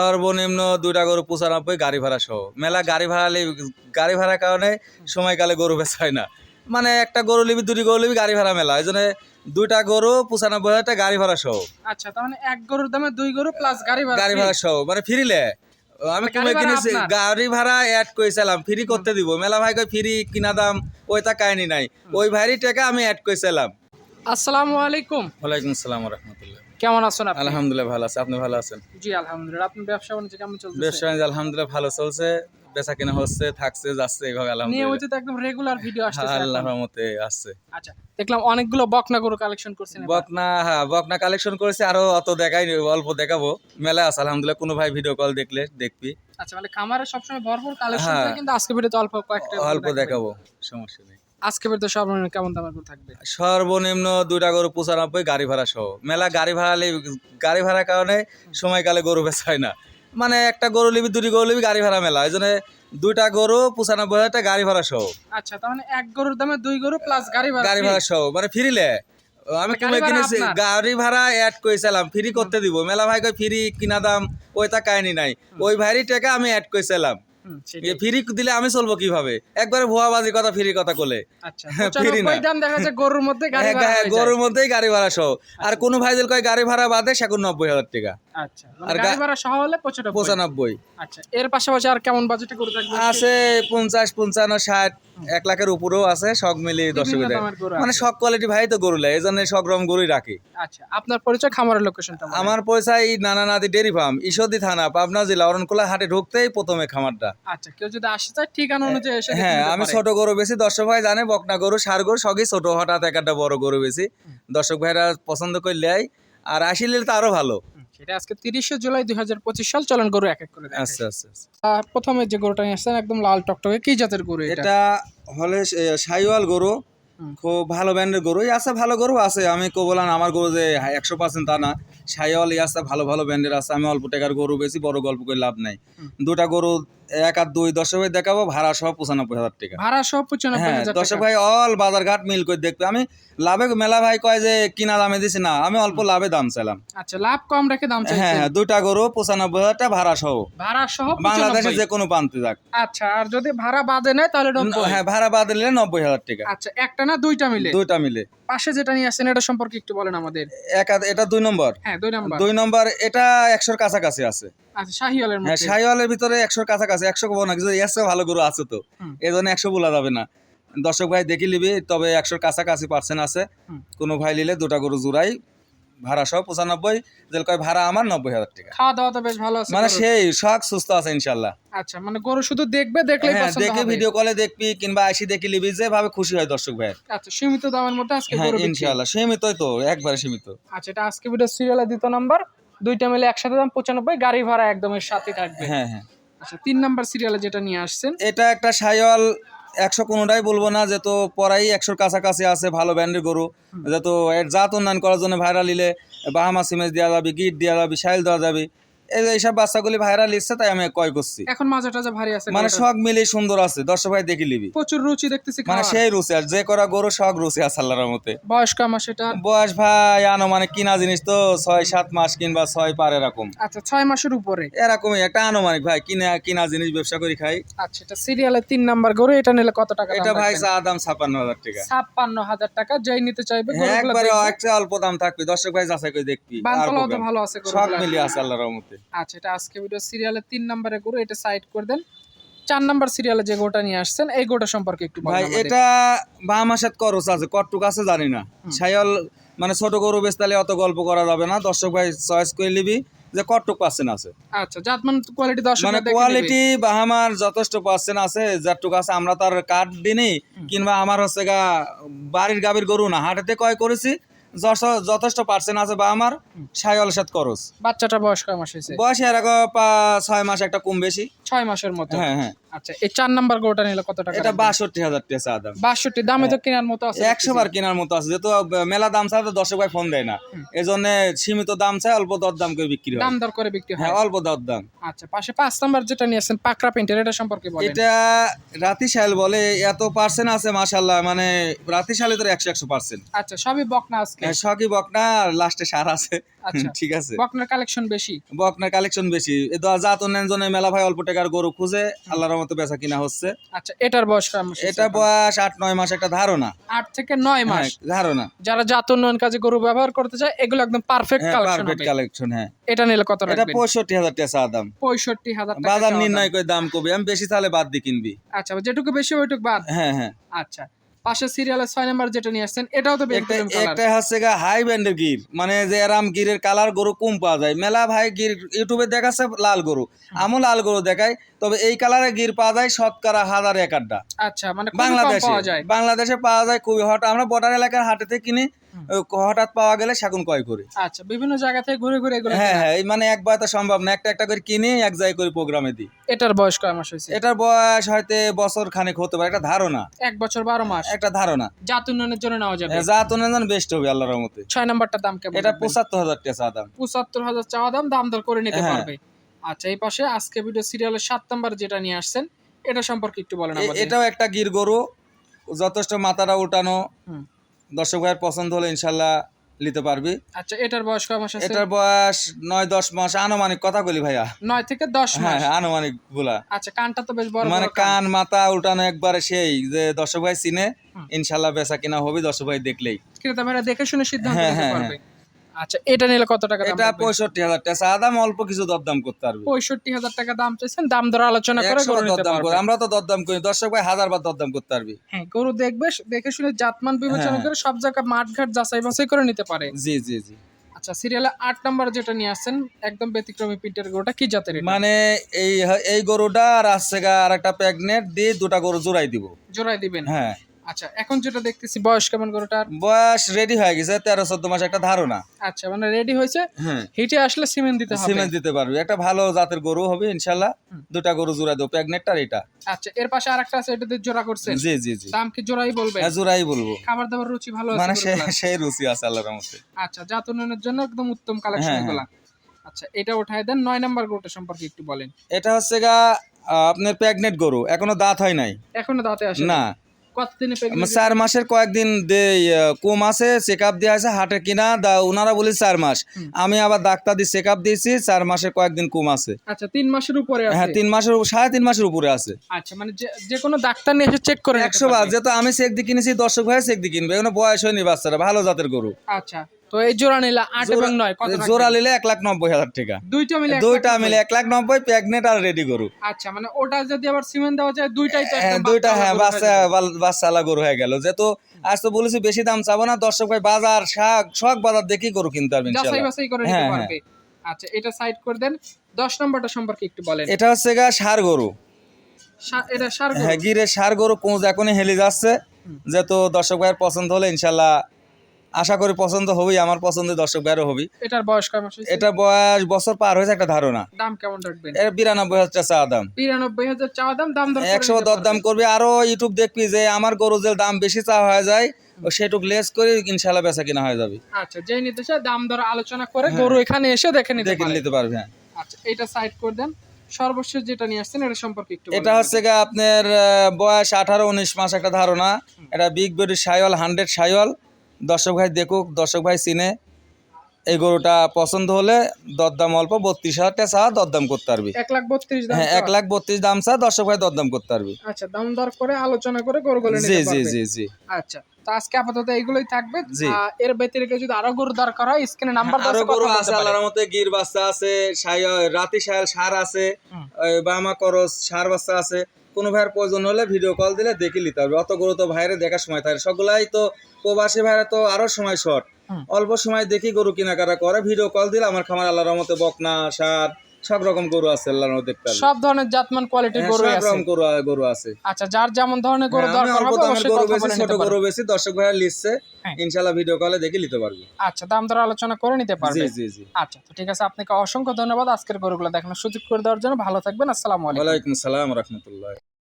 সর্বনিম্ন দুইটা গরু পঁচানব্বই গাড়ি ভাড়া সহ। মেলা গাড়ি ভাড়া গাড়ি ভাড়ার কারণে সময়কালে গরু বেচা হয় না। মানে একটা গরু লিবি দুটি গরু লিবি গাড়ি ভাড়া মেলা। এই জন্য দুইটা গরু পঁচানব্বই হাজার গাড়ি ভাড়া সহ। আচ্ছা তার মানে এক গরুর দামে দুই গরু প্লাস গাড়ি ভাড়া গাড়ি ভাড়া সহ। মানে ফিরিলে আমি মানে কমে গাড়ি ভাড়া কিনেছি? গাড়ি ভাড়া অ্যাড করেছিলাম ফ্রি করতে দিব। মেলা ভাই কই ফ্রি কিনা দাম ওইটা কাহিনী নাই। ওই ভাইরই টাকা আমি অ্যাড করেছিলাম আসসালামু আলাইকুম। ওয়ালাইকুম আসসালাম রহমতুল্লাহ। কেমন আছেন আপনি? আলহামদুলিল্লাহ ভালো আছে। আপনি ভালো আছেন? জি আলহামদুলিল্লাহ। আপনার ব্যবসা বাণিজ্য কেমন চলছে ব্যবসা বাণিজ্য আলহামদুলিল্লাহ ভালো চলছে। বেচা কিনা হচ্ছে থাকছে যাচ্ছে এইভাবে আলহামদুলিল্লাহ। নিয়মিত একদম রেগুলার ভিডিও আসছে আল্লাহ রহমতে আসছে। আচ্ছা দেখলাম অনেকগুলো বকনা গরু কালেকশন করছেন। বকনা হ্যাঁ বকনা কালেকশন করেছে আরও অত দেখাই অল্প দেখাবো। মেলা আছে আলহামদুলিল্লাহ। কোনো ভাই ভিডিও কল দেখলে দেখবি। আচ্ছা মানে খামারে সবসময় ভরপুর কালেকশন হ্যাঁ। থাকে কিন্তু আজকে ভিডিওতে অল্প কয়েকটা অল্প দেখাবো সমস্যা নেই। আজকে ভিডিওতে সর্বনিম্ন কেমন দামের গরু থাকবে? সর্বনিম্ন দুইটা গরু পঁচানব্বই গাড়ি ভাড়া সহ। মেলা গাড়ি ভাড়া গাড়ি ভাড়ার কারণে সময়কালে গরু বেচা হয় না। মানে একটা গরু লিবি দুটি গরু লিবি গাড়ি ভাড়া মেলা। এই জন্য দুইটা গরু পঁচানব্বই হাজার টাকা গাড়ি ভাড়া সহ। আচ্ছা তার মানে এক গরুর দামে দুই গরু প্লাস গাড়ি ভাড়া গাড়ি ভাড়া সহ। মানে ফিরিলে আমি ভাড়া কিনেছি? গাড়ি ভাড়া অ্যাড করেছিলাম ফ্রি করতে দিব। মেলা ভাই কই ফ্রি কিনা দাম? ওইটা কাহিনী নাই। ওই ভাইরই টাকা আমি অ্যাড করেছিলাম। ফ্রি দিলে আমি চলবো কীভাবে? একবারে ভুয়াবাজি কথা ফ্রি কথা কোলে। আচ্ছা হ্যাঁ, না। 95 দাম দেখা যাচ্ছে গরুর মধ্যে হ্যাঁ, হ্যাঁ। গরুর মধ্যেই গাড়ি ভাড়া সহ। আর কোন ভাই কয় গাড়ি ভাড়া বাদে সেগুন নব্বই হাজার টাকা। আচ্ছা মানে আর গাড়ি ভাড়া সহ হলে পঁচানব্বই। আচ্ছা এর পাশাপাশি আর কেমন বাজেটে গরু থাকবে? আছে পঞ্চাশ পঞ্চান্ন ষাট এক লাখের উপরেও আছে সব মিলিয়ে মানে সব কোয়ালিটি ভাই তো গরু লাই এই জন্য সব রকম গরুই রাখি। আচ্ছা আপনার পরিচয় খামারের লোকেশনটা আমার পয়সায় নানা নাদি ডেরি ফার্ম ঈশ্বরদী থানা পাবনা জেলা অরণকুলা হাটে ঢুকতেই প্রথমে খামারটা। আচ্ছা কেউ যদি আসতে চায় ঠিকানা অনুযায়ী এসে হ্যাঁ আমি ছোট গরু বেশি দর্শক ভাই জানে বকনা গরু সার গরু সবই ছোট হঠাৎ একটা বড় গরু বেশি। দর্শক ভাইরা পছন্দ করলে আই আর আসিলে তো আরও ভালো। সেটা আজকে তিরিশে জুলাই দুই হাজার পঁচিশ সাল চলন গরু এক এক করে আচ্ছা আচ্ছা আচ্ছা। প্রথমে যে গরুটা নিয়ে আসছেন একদম লাল টকটকে কি জাতের গরু এটা? হলে সাইওয়াল গরু খুব ভালো ব্র্যান্ডের গরু। আছে ভালো গরু আছে আমি কো বললাম আমার গরু যে একশো পার্সেন্ট তা না। সাইওয়াল আছে ভালো ভালো ব্র্যান্ডের আছে আমি অল্প টাকার গরু বেশি বড় গল্প করে লাভ নাই। দুটা গরু এক আর দুই দর্শক ভাই দেখাবো ভাড়া সহ পঁচানব্বই হাজার টাকা। ভাড়া সহ পঁচানব্বই হ্যাঁ দর্শক ভাই অল বাজার ঘাট মিল করে দেখবে। আমি লাভে মেলা ভাই কয় যে কিনা দামে দিছি? না আমি অল্প লাভে দাম চাইলাম। আচ্ছা লাভ কম রেখে দাম হ্যাঁ চাইছেন? হ্যাঁ দুটা গরু পঁচানব্বই হাজার টাকা ভাড়া সহ। ভাড়া সহ বাংলাদেশে যে কোনো প্রান্তে যাক। আচ্ছা আর যদি ভাড়া বাদে নেয় তাহলে হ্যাঁ ভাড়া বাদ নিলে নব্বই হাজার টাকা। আচ্ছা একটা না দুইটা মিলে? দুইটা মিলে। পাশে যেটা নিয়ে আসছেন এটা সম্পর্কে একটু বলেন আমাদের। এক এটা দুই নম্বর। হ্যাঁ দুই নম্বর। দুই নম্বর এটা একশোর কাছাকাছি আছে। আচ্ছা শাহিওয়ালের হ্যাঁ শাহিওয়ালের ভিতরে একশোর কাছাকাছি একশো কব না কিছু এসে ভালো গরু আছে তো। এই জন্য একশো বলা যাবে না। দর্শক ভাই দেখি নিবি তবে একশোর কাছাকাছি পার্সেন্ট আছে। কোনো ভাই নিলে দুটা গরু জোড়াই। ভাড়া সহ পঁচানব্বই যেল কয় ভাড়া আমার নব্বই হাজার টাকা। খাওয়া দাওয়া তো বেশ ভালো আছে মানে সেই শখ সুস্থ আছে ইনশাল্লাহ। আচ্ছা মানে গরু শুধু দেখবে দেখলেই হ্যাঁ পছন্দ দেখে ভিডিও কলে দেখবি কিংবা আসি দেখি নিবি যেভাবে খুশি হয় দর্শক ভাই আচ্ছা সীমিত দামের মধ্যে আজকে হ্যাঁ গরু। ইনশাল্লাহ সীমিতই তো একবারে সীমিত। আচ্ছা এটা আজকে ভিডিও সিরিয়ালের দ্বিতীয় নাম্বার দুইটা মিলে একসাথে দাম পঁচানব্বই গাড়ি ভাড়া একদমের সাথে থাকবে। হ্যাঁ হ্যাঁ। আচ্ছা তিন নাম্বার সিরিয়ালে যেটা নিয়ে আসছেন। এটা একটা সাইওয়াল একশো কোনোটাই বলব না যে তো পরাই একশোর কাছাকাছি আছে ভালো ব্যান্ডের গরু। যে তো এর জাত উন্নয়ন করার জন্য ভাইরাল নিলে বাহামা সিমেজ দেওয়া যাবে গিট দেওয়া যাবে সাইল দেওয়া যাবে। এইসব বাচ্চাগুলি ভাইরা লিখছে তাই আমি করছি। এখন মাজা টাজা ভারী আছে মানে। শখ মিলে সুন্দর আছে দর্শক ভাই দেখি লিবি প্রচুর রুচি দেখতেছি মানে সেই রুচি আর যে করা গরু শখ রুচি আছে আল্লাহর মতে বয়স কম সেটা বয়স ভাই আনুমানিক কিনা জিনিস তো ছয় সাত মাস কিংবা ছয় পার এরকম। আচ্ছা ছয় মাসের উপরে? এরকমই একটা আনুমানিক ভাই কিনা কিনা জিনিস ব্যবসা করি খাই। আচ্ছা এটা সিরিয়ালের তিন নাম্বার গরু এটা নিলে কত টাকা এটা ভাই চা দাম ছাপান্ন হাজার টাকা। ছাপ্পান্ন হাজার টাকা যেই নিতে চাইবে একবারে একটা অল্প দাম থাকবে দর্শক ভাই যাচাই করে দেখবি তো ভালো আছে সব। মিলিয়ে আছে আল্লাহর রহমতে। আচ্ছা এটা আজকে ভিডিও সিরিয়ালের তিন নম্বরে গরু এটা সাইড করে দেন। চার নাম্বার সিরিয়ালে যে গোটা নিয়ে আসছেন এই গোটা সম্পর্কে একটু ভাই এটা বাম খরচ আছে কটটুক আছে জানি না। ছায়ল মানে ছোট গরু বেচতালে অত গল্প করা যাবে না। দর্শক ভাই চয়েস করে নিবি যে কটটুক পার্সেন্ট আছে। আচ্ছা জাতমান কোয়ালিটি দশ মানে কোয়ালিটি বাহামার যথেষ্ট পার্সেন্ট আছে যারটুক আছে আমরা তার কাঠ দিনই কিংবা আমার হচ্ছে গা বাড়ির গাভীর গরু না হাটেতে ক্রয় করেছি যথেষ্ট পার্সেন্ট আছে বা আমার খরচ। বাচ্চাটা বয়স কয় মাস হয়েছে? বয়স এরকম পা- ছয় মাস একটা কম বেশি। ছয় মাসের মতো? হ্যাঁ হ্যাঁ। আচ্ছা এই চার নাম্বার গরুটা নিলে কত টাকা এটা বাষট্টি হাজার টাকা দাম বাষট্টি দামে তো কেনার মতো আছে একশো বার কেনার মতো আছে। যেহেতু মেলা দাম ছাড়া তো দর্শক ভাই ফোন দেয় না। এই জন্য সীমিত দাম চাই অল্প দর দাম করে বিক্রি হয়। দাম দর করে বিক্রি হয়। হ্যাঁ অল্প দর দাম আচ্ছা পাশে পাঁচ নাম্বার যেটা নিয়েছেন পাকড়া এটা সম্পর্কে বলেন। এটা রাতি শাল বলে এত পার্সেন্ট আছে মাশাল্লাহ মানে রাতি শালে তো একশো একশো পার্সেন্ট আচ্ছা সবই বকনা আজকে বকনা আর লাস্টে সার আছে। আচ্ছা। ঠিক আছে। বকনার কালেকশন বেশি? বকনার কালেকশন বেশি। জাত উন্নয়ন মেলা ভাই অল্প টাকার গরু খুঁজে আল্লাহর মতো বেচা কিনা হচ্ছে। আচ্ছা এটার বয়স এটা বয়স আট নয় মাস একটা ধারণা। আট থেকে নয় মাস? হ্যাঁ ধারণা। যারা জাত উন্নয়ন কাজে গরু ব্যবহার করতে চায় এগুলো একদম পারফেক্ট কালেকশন পারফেক্ট কালেকশন হ্যাঁ। এটা নিলে কত এটা পঁয়ষট্টি হাজার টাকা দাম। পঁয়ষট্টি হাজার বাজার নির্ণয় করে দাম কবি। আমি বেশি তাহলে বাদ দিয়ে কিনবি। আচ্ছা যেটুকু বেশি ওইটুকু বাদ? হ্যাঁ হ্যাঁ। আচ্ছা। পাশে সিরিয়ালে ছয় নাম্বার যেটা নিয়ে আসছেন এটাও তো একটা কালার একটা হচ্ছে গা হাই ব্যান্ডের গির। মানে যে গিরের কালার গরু কম পাওয়া যায়। মেলা ভাই গির ইউটিউবে দেখাচ্ছে লাল গরু। আমও লাল গরু দেখাই তবে এই কালারে গির পাওয়া যায় শতকরা হাজার এক আড্ডা আচ্ছা মানে বাংলাদেশে পাওয়া যায়। বাংলাদেশে পাওয়া যায় খুবই হট। আমরা বর্ডার এলাকার হাটেতে কিনি। হঠাৎ পাওয়া গেলে শাকুন ক্রয় করি। আচ্ছা বিভিন্ন জায়গা থেকে ঘুরে ঘুরে এগুলো হ্যাঁ হ্যাঁ মানে একবার তো সম্ভব না একটা একটা করে কিনে এক জায়গায় করে প্রোগ্রামে দিই। এটার বয়স কয় মাস হয়েছে? এটার বয়স হয়তো বছর খানেক হতে পারে একটা ধারণা। এক বছর বারো মাস। একটা ধারণা। জাত উন্নয়নের জন্য নেওয়া যাবে। যা তো না বেস্ট হবে আল্লাহর রহমতে। ছয় নাম্বারটার দাম কেমন এটা পঁচাত্তর হাজার টাকা চা দাম। পঁচাত্তর হাজার চাওয়া দাম দাম দর করে নিতে হ্যাঁ। পারবে। আচ্ছা এই পাশে আজকে ভিডিও সিরিয়ালের সাত নাম্বার যেটা নিয়ে আসছেন এটা সম্পর্কে একটু বলেন এটাও একটা গির গরু যথেষ্ট মাথাটা হুম। দর্শক ভাইয়ের পছন্দ হলে ইনশাল্লাহ নিতে পারবি। আচ্ছা এটার বয়স কয় মাস আছে? এটার বয়স 9 10 মাস। আনুমানিক কথা বলি ভাইয়া। 9 থেকে দশ হ্যাঁ মাস? হ্যাঁ, আনুমানিকগুলা আচ্ছা কানটা তো বেশ বড় মানে কান। মাথা উল্টানো একবারে সেই যে দর্শক ভাই চিনে ইনশাআল্লাহ বেচা কিনা হবে দর্শক ভাই দেখলেই। ক্রেতা ভাইরা দেখে শুনে সিদ্ধান্ত হ্যাঁ, নিতে হ্যাঁ, পারবে। আচ্ছা এটা নিলে কত টাকা এটা পঁয়ষট্টি হাজার টাকা। চা দাম অল্প কিছু দরদাম করতে পারবে। পঁয়ষট্টি হাজার টাকা দাম চাইছেন দাম দর আলোচনা করে দরদাম করে আমরা তো দরদাম করি দর্শক ভাই হাজার বার দরদাম করতে পারবি। হ্যাঁ গরু দেখবে দেখে শুনে জাতমান বিবেচনা হ্যাঁ। করে সব জায়গায় মাঠ ঘাট যাচাই বাছাই করে নিতে পারে। জি জি জি। আচ্ছা সিরিয়ালে আট নাম্বার যেটা নিয়ে আসছেন একদম ব্যতিক্রমী প্রিন্টের গরুটা কি জাতের মানে এই এই গরুটা আর আসছে আর একটা প্রেগনেন্ট দিয়ে দুটা গরু জোড়াই দিব। জোড়াই দিবেন? হ্যাঁ। আচ্ছা এখন যেটা দেখতেছি বয়স কেমন গরুটার? বয়স রেডি হয়ে গেছে তেরো চোদ্দ মাস একটা ধারণা। আচ্ছা মানে রেডি হয়েছে হ্যাঁ। হিটে আসলে সিমেন্ট দিতে হবে। সিমেন্ট দিতে পারবি একটা ভালো জাতের গরু হবে ইনশাল্লাহ। দুটা গরু জোড়া দেবো প্রেগনেন্ট আর এটা। আচ্ছা এর পাশে আরেকটা আছে এটাতে জোড়া করছেন জি জি জি। দাম কি জোড়াই বলবেন? হ্যাঁ, জোড়াই বলব। খাবার দাবার রুচি ভালো আছে মানে সেই রুচি আছে আল্লাহর মধ্যে আচ্ছা জাত উন্নয়নের জন্য একদম উত্তম কালেকশন হ্যাঁ, এগুলা। আচ্ছা এটা উঠায় দেন নয় নাম্বার গরুটা সম্পর্কে একটু বলেন। এটা হচ্ছে গা আপনার প্রেগনেন্ট গরু এখনও দাঁত হয় নাই। এখনও দাঁতে আসে না। চার মাসের কয়েকদিন কম আছে চেক আপ দেওয়া আছে হাটে কিনা দা ওনারা বলি চার মাস। আমি আবার ডাক্তার দিয়ে চেক আপ দিয়েছি চার মাসের কয়েকদিন কম আছে। আচ্ছা তিন মাসের উপরে হ্যাঁ তিন মাসের সাড়ে তিন মাসের উপরে আছে। আচ্ছা মানে যে কোনো ডাক্তার নিয়ে এসে চেক করে একশো বার যেহেতু আমি চেক দিয়ে কিনেছি দর্শক ভাই চেক দিয়ে কিনবে এখানে বয়স হয়নি বাচ্চারা ভালো জাতের গরু। আচ্ছা। তো এই জোড়া নিলা আট এবং নয় কত জোড়া নিলে এক লাখ নব্বই হাজার টাকা। দুইটা মিলে দুইটা মিলে এক লাখ নব্বই প্রেগনেন্ট আর রেডি গরু। আচ্ছা মানে ওটা যদি আবার সিমেন্ট দেওয়া যায় দুইটাই তো হ্যাঁ দুইটা হ্যাঁ বাচ্চা বাচ্চালা গরু হয়ে গেল। যেহেতু আজ তো বলেছি বেশি দাম চাবো না দর্শক ভাই বাজার শাক শখ বাজার দেখি গরু কিনতে পারবেন যাচাই বাছাই করে নিতে হ্যাঁ, হ্যাঁ। পারবে আচ্ছা এটা সাইড করে দেন। দশ নম্বরটা সম্পর্কে একটু বলেন। এটা হচ্ছে গা সার গরু। এটা সার গরু। হ্যাঁ গিরে? সার গরু কোচ এখনই হেলে যাচ্ছে। যেহেতু দর্শক ভাইয়ের পছন্দ হলে ইনশাল্লাহ আশা করি পছন্দ হবেই আমার পছন্দের দর্শক ভাইয়েরও হবি এটার বয়স কয় মাস এটা বয়স বছর পার হয়েছে একটা ধারণা। দাম কেমন রাখবেন? এর বিরানব্বই হাজার চা দাম। বিরানব্বই হাজার চাওয়া দাম দাম একশো দর দাম। করবি আরও ইউটিউব দেখবি যে আমার গরু যে দাম বেশি চা হয়ে যায় ও সেটুক লেস করে ইনশাল্লাহ বেচা কিনা হয়ে যাবে। আচ্ছা যে নিতে চায় দাম দর আলোচনা করে গরু এখানে এসে দেখে নিতে দেখে নিতে পারবে হ্যাঁ। আচ্ছা এটা সাইড করে দেন। সর্বশেষ যেটা নিয়ে আসছেন এটা সম্পর্কে একটু এটা হচ্ছে গা আপনার বয়স আঠারো উনিশ মাস একটা ধারণা। এটা big body Sahiwal hundred Sahiwal দর্শক ভাই দেখুক দর্শক ভাই চিনে। এই গরুটা পছন্দ হলে দরদাম অল্প বত্রিশ হাজার টাকা চা দরদাম করতে পারবি। এক লাখ বত্রিশ হ্যাঁ এক লাখ বত্রিশ দাম চা দর্শক ভাই দরদাম করতে পারবি। আচ্ছা দাম দর করে আলোচনা করে গরু গুলো জি জি জি জি। আচ্ছা তো আজকে আপাতত এইগুলোই থাকবে। এর ব্যতিরিক্ত যদি আরও গরু দরকার হয় স্ক্রিনে নাম্বার আরও গরু আছে আল্লাহর মতে গির বাচ্চা আছে রাতি সায়াল সার আছে বামা করস সার বাচ্চা আছে কোনো ভাইয়ের প্রয়োজন হলে ভিডিও কল দিলে দেখে নিতে হবে। অত গরু তো ভাইরে দেখার সময় থাকে সবগুলাই তো প্রবাসী ভাইরা তো আরও সময় শর্ট অল্প সময় দেখি গরু কেনাকাটা করে ভিডিও কল দিলে আমার খামার আল্লাহর মতে বকনা সার সব রকম গরু আছে আল্লাহর দেখতে সব ধরনের জাতমান কোয়ালিটির গরু আছে। সব রকম গরু গরু আছে। আচ্ছা যার যেমন ধরনের গরু হ্যাঁ, দরকার হবে অবশ্যই কথা বলে ছোট গরু বেশি দর্শক ভাইয়া লিখছে ইনশাআল্লাহ ইনশাল্লাহ ভিডিও কলে দেখে নিতে পারবে। আচ্ছা দাম দর আলোচনা করে নিতে জি জি জি। আচ্ছা তো ঠিক আছে আপনাকে অসংখ্য ধন্যবাদ আজকের গরুগুলো দেখানোর সুযোগ করে দেওয়ার জন্য। ভালো থাকবেন আসসালামু আলাইকুম। ওয়ালাইকুম আসসালাম রহমতুল্লাহ।